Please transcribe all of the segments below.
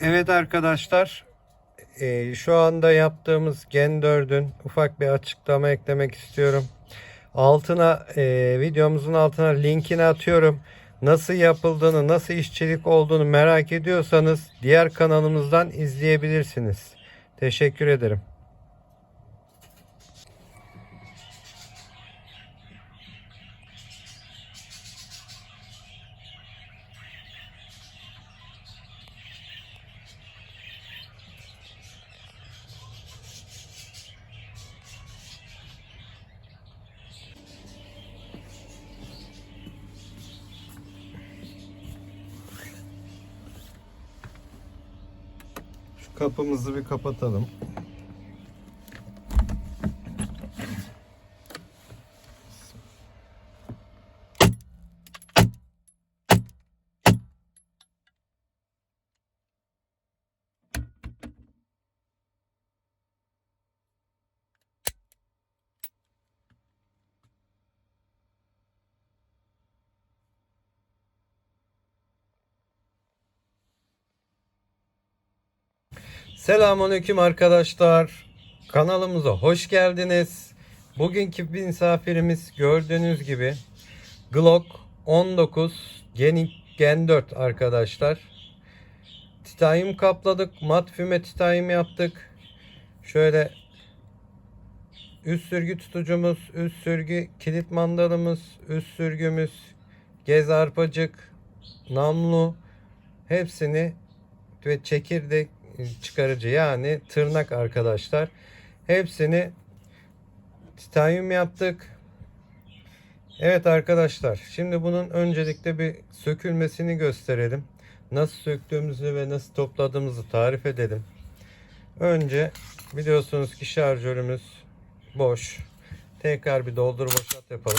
Evet arkadaşlar, eee, şu anda yaptığımız Gen 4'ün ufak bir açıklama eklemek istiyorum. Altına eee, videomuzun altına linkini atıyorum. Nasıl yapıldığını, nasıl işçilik olduğunu merak ediyorsanız diğer kanalımızdan izleyebilirsiniz. Teşekkür ederim. Kapımızı bir kapatalım. Selamünaleyküm arkadaşlar. Kanalımıza hoş geldiniz. Bugünkü misafirimiz gördüğünüz gibi Glock 19 Gen, Gen 4 arkadaşlar. Titanyum kapladık. Mat füme titanyum yaptık. Şöyle üst sürgü tutucumuz, üst sürgü kilit mandalımız, üst sürgümüz, gez arpacık, namlu hepsini ve çekirdek çıkarıcı yani tırnak arkadaşlar. Hepsini titanyum yaptık. Evet arkadaşlar şimdi bunun öncelikle bir sökülmesini gösterelim. Nasıl söktüğümüzü ve nasıl topladığımızı tarif edelim. Önce biliyorsunuz ki şarjörümüz boş. Tekrar bir doldur boşalt yapalım.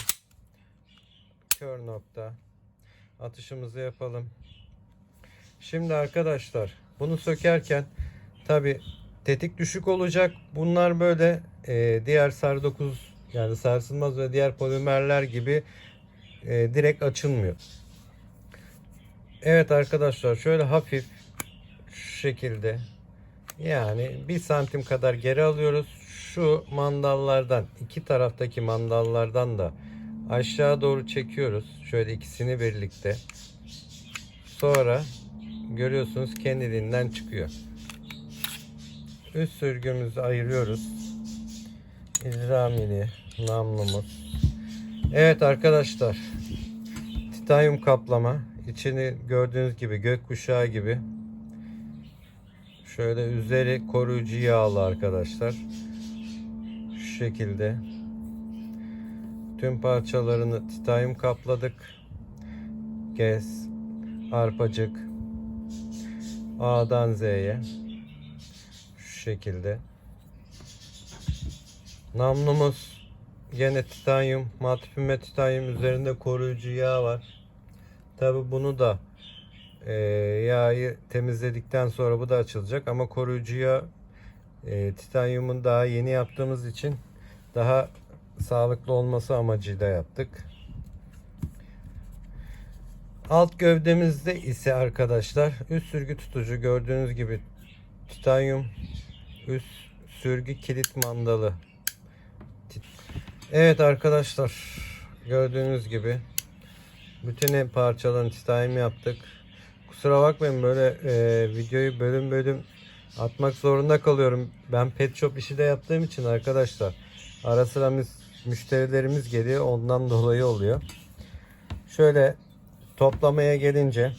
Kör nokta. Atışımızı yapalım. Şimdi arkadaşlar bunu sökerken tabi tetik düşük olacak. Bunlar böyle e, diğer SAR 9 yani sarsılmaz ve diğer polimerler gibi e, direkt açılmıyor. Evet arkadaşlar şöyle hafif şu şekilde yani bir santim kadar geri alıyoruz. Şu mandallardan iki taraftaki mandallardan da aşağı doğru çekiyoruz. Şöyle ikisini birlikte. Sonra görüyorsunuz kendiliğinden çıkıyor. Üst sürgümüzü ayırıyoruz. İzramili namlumuz. Evet arkadaşlar. Titanyum kaplama. İçini gördüğünüz gibi gökkuşağı gibi. Şöyle üzeri koruyucu yağlı arkadaşlar. Şu şekilde. Tüm parçalarını titanyum kapladık. Gez, arpacık, A'dan Z'ye şu şekilde. Namlumuz gene titanyum, mat füme titanyum üzerinde koruyucu yağ var. Tabi bunu da e, yağı temizledikten sonra bu da açılacak ama koruyucu yağ e, titanyumun daha yeni yaptığımız için daha sağlıklı olması amacıyla yaptık. Alt gövdemizde ise arkadaşlar üst sürgü tutucu gördüğünüz gibi titanyum üst sürgü kilit mandalı. Evet arkadaşlar gördüğünüz gibi bütün parçalarını titanyum yaptık. Kusura bakmayın böyle e, videoyu bölüm bölüm atmak zorunda kalıyorum. Ben pet shop işi de yaptığım için arkadaşlar ara sıra müşterilerimiz geliyor ondan dolayı oluyor. Şöyle toplamaya gelince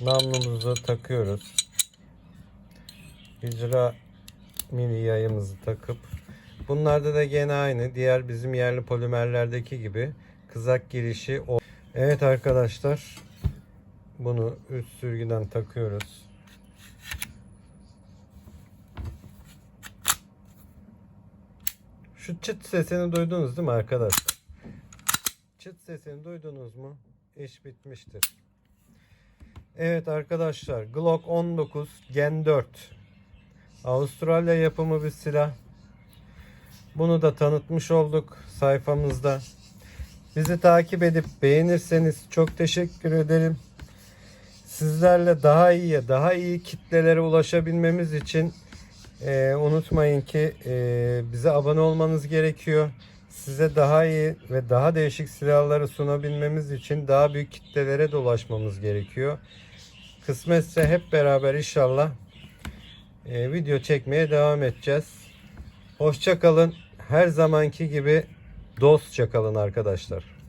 namlumuzu takıyoruz. Hicra mini yayımızı takıp bunlarda da gene aynı diğer bizim yerli polimerlerdeki gibi kızak girişi o. Evet arkadaşlar bunu üst sürgüden takıyoruz. Şu çıt sesini duydunuz değil mi arkadaşlar? Çıt sesini duydunuz mu? İş bitmiştir. Evet arkadaşlar Glock 19 Gen 4 Avustralya yapımı bir silah. Bunu da tanıtmış olduk sayfamızda. Bizi takip edip beğenirseniz çok teşekkür ederim. sizlerle daha iyiye, daha iyi kitlelere ulaşabilmemiz için e, unutmayın ki e, bize abone olmanız gerekiyor. Size daha iyi ve daha değişik silahları sunabilmemiz için daha büyük kitlelere de ulaşmamız gerekiyor. Kısmetse hep beraber inşallah e, video çekmeye devam edeceğiz. Hoşça kalın. Her zamanki gibi dostça kalın arkadaşlar.